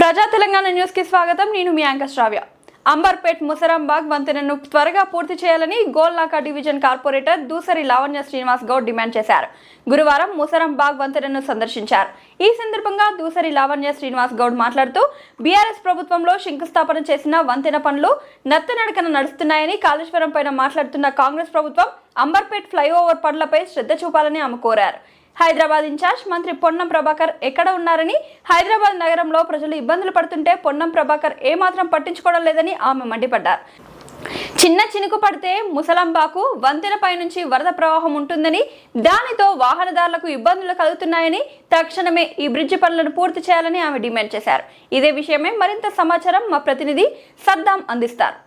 ప్రజా తెలంగాణ న్యూస్కి స్వాగతం. నేను మీ యాంకర్ శ్రావ్య. అంబర్పేట్ ముసరాంబాగ్ వంతెనను త్వరగా పూర్తి చేయాలని Golnaka division corporator Dusari Lavanya Srinivas Goud demand చేశారు. గురువారం ముసరాంబాగ్ వంతెనను సందర్శించారు. ఈ సందర్భంగా దూసరి లావణ్య శ్రీనివాస్ గౌడ్ మాట్లాడుతూ బీఆర్ఎస్ ప్రభుత్వంలో శంకుస్థాపన చేసిన వంతెన పనులు నత్తనడకన నడుస్తున్నాయని కాళేశ్వరం పైన మాట్లాడుతున్న కాంగ్రెస్ ప్రభుత్వం అంబర్పేట్ ఫ్లైఓవర్ పనులపై శ్రద్ధ చూపాలని ఆమె కోరారు. హైదరాబాద్ ఇన్ఛార్జ్ మంత్రి పొన్నం ప్రభాకర్ ఎక్కడ ఉన్నారని హైదరాబాద్ నగరంలో ప్రజలు ఇబ్బందులు పడుతుంటే పొన్నం ప్రభాకర్ ఏమాత్రం పట్టించుకోవడం లేదని ఆమె మండిపడ్డారు. చిన్న చినుకు పడితే ముసలంబాకు వంతెన పైనుంచి వరద ప్రవాహం ఉంటుందని దానితో వాహనదారులకు ఇబ్బందులు కలుగుతున్నాయని తక్షణమే ఈ బ్రిడ్జి పనులను పూర్తి చేయాలని ఆమె డిమాండ్ చేశారు. ఇదే విషయమే మరింత సమాచారం మా ప్రతినిధి సద్దాం అందిస్తారు.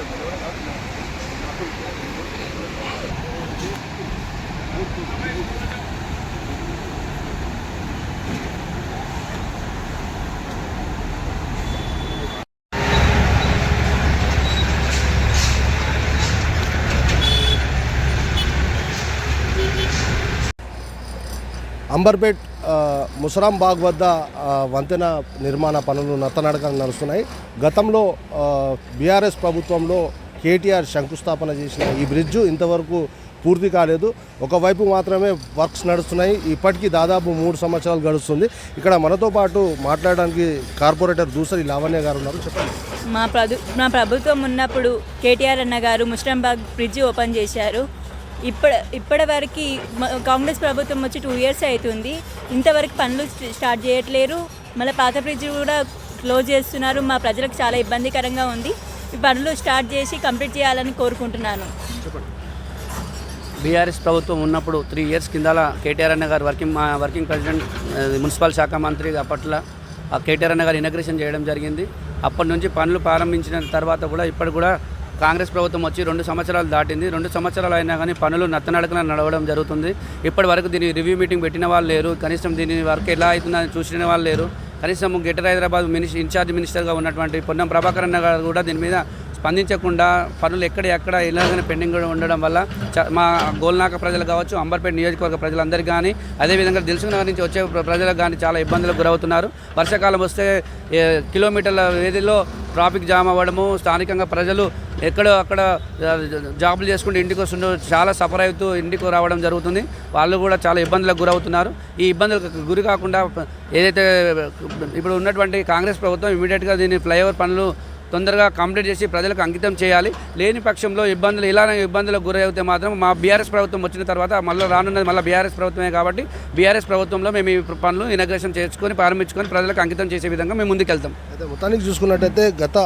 Thank you. అంబర్పేట్ ముసరాంబాగ్ వద్ద వంతెన నిర్మాణ పనులు నత్తనడక నడుస్తున్నాయి. గతంలో బీఆర్ఎస్ ప్రభుత్వంలో కేటీఆర్ శంకుస్థాపన చేసిన ఈ బ్రిడ్జు ఇంతవరకు పూర్తి కాలేదు. ఒకవైపు మాత్రమే వర్క్స్ నడుస్తున్నాయి. ఇప్పటికీ దాదాపు మూడు సంవత్సరాలు గడుస్తుంది. ఇక్కడ మనతో పాటు మాట్లాడడానికి కార్పొరేటర్ దూసరి లావణ్య గారు ఉన్నారు. చెప్పండి. మా ప్రభు మా ప్రభుత్వం ఉన్నప్పుడు కేటీఆర్ అన్న గారు ముస్టంబాగ్ బ్రిడ్జ్ ఓపెన్ చేశారు. ఇప్పటి ఇప్పటి వరకు కాంగ్రెస్ ప్రభుత్వం వచ్చి టూ ఇయర్స్ అవుతుంది ఇంతవరకు పనులు స్టార్ట్ చేయట్లేరు. మళ్ళీ పాత బ్రిడ్జ్ కూడా క్లోజ్ చేస్తున్నారు. మా ప్రజలకు చాలా ఇబ్బందికరంగా ఉంది. ఈ పనులు స్టార్ట్ చేసి కంప్లీట్ చేయాలని కోరుకుంటున్నాను. బీఆర్ఎస్ ప్రభుత్వం ఉన్నప్పుడు త్రీ ఇయర్స్ కింద కేటీఆర్ అన్న గారు వర్కింగ్ మా వర్కింగ్ ప్రెసిడెంట్ మున్సిపల్ శాఖ మంత్రి అప్పట్లో ఆ కేటీఆర్ అన్న గారు ఇనగ్రేషన్ చేయడం జరిగింది. అప్పటి నుంచి పనులు ప్రారంభించిన తర్వాత కూడా ఇప్పటి కూడా కాంగ్రెస్ ప్రభుత్వం వచ్చి రెండు సంవత్సరాలు దాటింది. రెండు సంవత్సరాలు అయినా కానీ పనులు నత్తనడకన నడవడం జరుగుతుంది. ఇప్పటి వరకు దీని రివ్యూ మీటింగ్ పెట్టిన వాళ్ళు లేరు. కనీసం దీని వర్క్ ఎలా అవుతుందని చూసిన వాళ్ళు లేరు. కనీసం గెటర్ హైదరాబాద్ మినిస్ ఇన్ఛార్జ్ మినిస్టర్గా ఉన్నటువంటి పొన్నం ప్రభాకర్ అన్న గారు కూడా దీని మీద స్పందించకుండా పనులు ఎక్కడ ఎక్కడ ఇలాగనే పెండింగ్ ఉండడం వల్ల చ- మా గోల్నాక ప్రజలు కావచ్చు అంబర్పేట నియోజకవర్గ ప్రజలందరికీ కానీ అదేవిధంగా దిల్సుఖ్ నగర్ నుంచి వచ్చే ప్రజలకు కానీ చాలా ఇబ్బందులకు గురవుతున్నారు. వర్షాకాలం వస్తే కిలోమీటర్ల వ్యధిలో ట్రాఫిక్ జామ్ అవ్వడము స్థానికంగా ప్రజలు ఎక్కడో అక్కడ జాబులు చేసుకుంటూ ఇంటికి వస్తుండో చాలా సఫర్ అవుతూ ఇంటికి రావడం జరుగుతుంది. వాళ్ళు కూడా చాలా ఇబ్బందులకు గురవుతున్నారు. ఈ ఇబ్బందులకు గురి కాకుండా ఏదైతే ఇప్పుడు ఉన్నటువంటి కాంగ్రెస్ ప్రభుత్వం ఇమీడియట్గా దీన్ని ఫ్లైఓవర్ పనులు తొందరగా కంప్లీట్ చేసి ప్రజలకు అంకితం చేయాలి. లేని పక్షంలో ఇబ్బందులు ఇలానే ఇబ్బందులకు గురైతే మాత్రం మా బీఆర్ఎస్ ప్రభుత్వం వచ్చిన తర్వాత మళ్ళీ రానున్నది మళ్ళీ బీఆర్ఎస్ ప్రభుత్వమే కాబట్టి బీఆర్ఎస్ ప్రభుత్వంలో మేము ఈ పనులు ఇనగ్రేషన్ చేసుకొని ప్రారంభించుకొని ప్రజలకు అంకితం చేసే విధంగా మేము ముందుకెళ్తాం. అయితే మొత్తానికి చూసుకున్నట్టయితే గత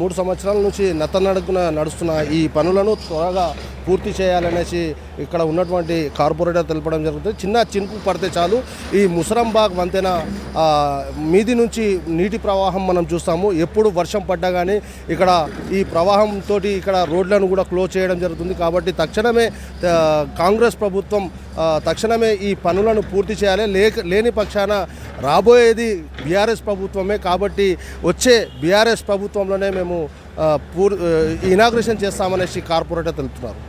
మూడు సంవత్సరాల నుంచి నత్తనడకున నడుస్తున్న ఈ పనులను త్వరగా పూర్తి చేయాలనేసి ఇక్కడ ఉన్నటువంటి కార్పొరేటర్ తెలపడం జరుగుతుంది. చిన్న చినుకు పడితే చాలు. ఈ ముసరంబాగ్ వంతెన మీది నుంచి నీటి ప్రవాహం మనం చూస్తాము. ఎప్పుడు వర్షం పడ్డా కానీ ఇక్కడ ఈ ప్రవాహంతో ఇక్కడ రోడ్లను కూడా క్లోజ్ చేయడం జరుగుతుంది. కాబట్టి తక్షణమే కాంగ్రెస్ ప్రభుత్వం తక్షణమే ఈ పనులను పూర్తి చేయాలి. లేక లేని పక్షాన రాబోయేది బీఆర్ఎస్ ప్రభుత్వమే. కాబట్టి వచ్చే బీఆర్ఎస్ ప్రభుత్వంలోనే మేము పూర్ ఇనాగ్రేషన్ చేస్తామనేసి కార్పొరేటర్ తెలుపుతున్నారు.